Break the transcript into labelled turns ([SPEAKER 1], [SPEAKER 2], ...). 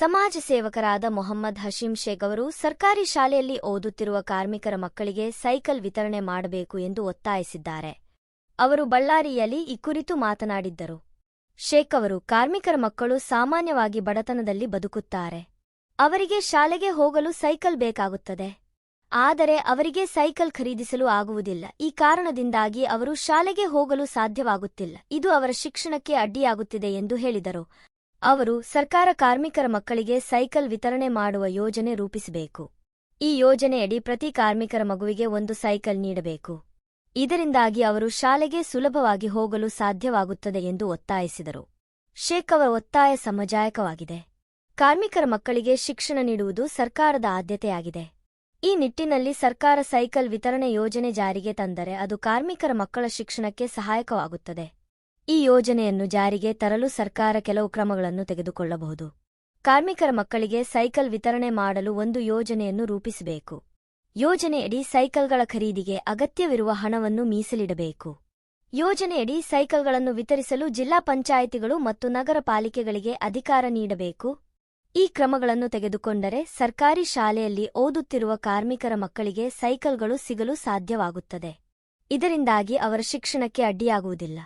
[SPEAKER 1] ಸಮಾಜ ಸೇವಕರಾದ ಮೊಹಮ್ಮದ್ ಹಶೀಂ ಶೇಖ್ ಅವರು ಸರ್ಕಾರಿ ಶಾಲೆಯಲ್ಲಿ ಓದುತ್ತಿರುವ ಕಾರ್ಮಿಕರ ಮಕ್ಕಳಿಗೆ ಸೈಕಲ್ ವಿತರಣೆ ಮಾಡಬೇಕು ಎಂದು ಒತ್ತಾಯಿಸಿದ್ದಾರೆ. ಅವರು ಬಳ್ಳಾರಿಯಲ್ಲಿ ಈ ಕುರಿತು ಮಾತನಾಡಿದ್ದರು. ಶೇಖ್ ಅವರು, ಕಾರ್ಮಿಕರ ಮಕ್ಕಳು ಸಾಮಾನ್ಯವಾಗಿ ಬಡತನದಲ್ಲಿ ಬದುಕುತ್ತಾರೆ. ಅವರಿಗೆ ಶಾಲೆಗೆ ಹೋಗಲು ಸೈಕಲ್ ಬೇಕಾಗುತ್ತದೆ. ಆದರೆ ಅವರಿಗೆ ಸೈಕಲ್ ಖರೀದಿಸಲು ಆಗುವುದಿಲ್ಲ. ಈ ಕಾರಣದಿಂದಾಗಿ ಅವರು ಶಾಲೆಗೆ ಹೋಗಲು ಸಾಧ್ಯವಾಗುತ್ತಿಲ್ಲ. ಇದು ಅವರ ಶಿಕ್ಷಣಕ್ಕೆ ಅಡ್ಡಿಯಾಗುತ್ತಿದೆ ಎಂದು ಹೇಳಿದರು. ಅವರು ಸರ್ಕಾರ ಕಾರ್ಮಿಕರ ಮಕ್ಕಳಿಗೆ ಸೈಕಲ್ ವಿತರಣೆ ಮಾಡುವ ಯೋಜನೆ ರೂಪಿಸಬೇಕು. ಈ ಯೋಜನೆಯಡಿ ಪ್ರತಿ ಕಾರ್ಮಿಕರ ಮಗುವಿಗೆ ಒಂದು ಸೈಕಲ್ ನೀಡಬೇಕು. ಇದರಿಂದಾಗಿ ಅವರು ಶಾಲೆಗೆ ಸುಲಭವಾಗಿ ಹೋಗಲು ಸಾಧ್ಯವಾಗುತ್ತದೆ ಎಂದು ಒತ್ತಾಯಿಸಿದರು. ಶೇಖ್ ಅವರ ಒತ್ತಾಯ ಸಮಜಾಯಕವಾಗಿದೆ. ಕಾರ್ಮಿಕರ ಮಕ್ಕಳಿಗೆ ಶಿಕ್ಷಣ ನೀಡುವುದು ಸರ್ಕಾರದ ಆದ್ಯತೆಯಾಗಿದೆ. ಈ ನಿಟ್ಟಿನಲ್ಲಿ ಸರ್ಕಾರ ಸೈಕಲ್ ವಿತರಣೆ ಯೋಜನೆ ಜಾರಿಗೆ ತಂದರೆ ಅದು ಕಾರ್ಮಿಕರ ಮಕ್ಕಳ ಶಿಕ್ಷಣಕ್ಕೆ ಸಹಾಯಕವಾಗುತ್ತದೆ. ಈ ಯೋಜನೆಯನ್ನು ಜಾರಿಗೆ ತರಲು ಸರ್ಕಾರ ಕೆಲವು ಕ್ರಮಗಳನ್ನು ತೆಗೆದುಕೊಳ್ಳಬಹುದು. ಕಾರ್ಮಿಕರ ಮಕ್ಕಳಿಗೆ ಸೈಕಲ್ ವಿತರಣೆ ಮಾಡಲು ಒಂದು ಯೋಜನೆಯನ್ನು ರೂಪಿಸಬೇಕು. ಯೋಜನೆಯಡಿ ಸೈಕಲ್ಗಳ ಖರೀದಿಗೆ ಅಗತ್ಯವಿರುವ ಹಣವನ್ನು ಮೀಸಲಿಡಬೇಕು. ಯೋಜನೆಯಡಿ ಸೈಕಲ್ಗಳನ್ನು ವಿತರಿಸಲು ಜಿಲ್ಲಾ ಪಂಚಾಯಿತಿಗಳು ಮತ್ತು ನಗರ ಪಾಲಿಕೆಗಳಿಗೆ ಅಧಿಕಾರ ನೀಡಬೇಕು. ಈ ಕ್ರಮಗಳನ್ನು ತೆಗೆದುಕೊಂಡರೆ ಸರ್ಕಾರಿ ಶಾಲೆಯಲ್ಲಿ ಓದುತ್ತಿರುವ ಕಾರ್ಮಿಕರ ಮಕ್ಕಳಿಗೆ ಸೈಕಲ್ಗಳು ಸಿಗಲು ಸಾಧ್ಯವಾಗುತ್ತದೆ. ಇದರಿಂದಾಗಿ ಅವರ ಶಿಕ್ಷಣಕ್ಕೆ ಅಡ್ಡಿಯಾಗುವುದಿಲ್ಲ.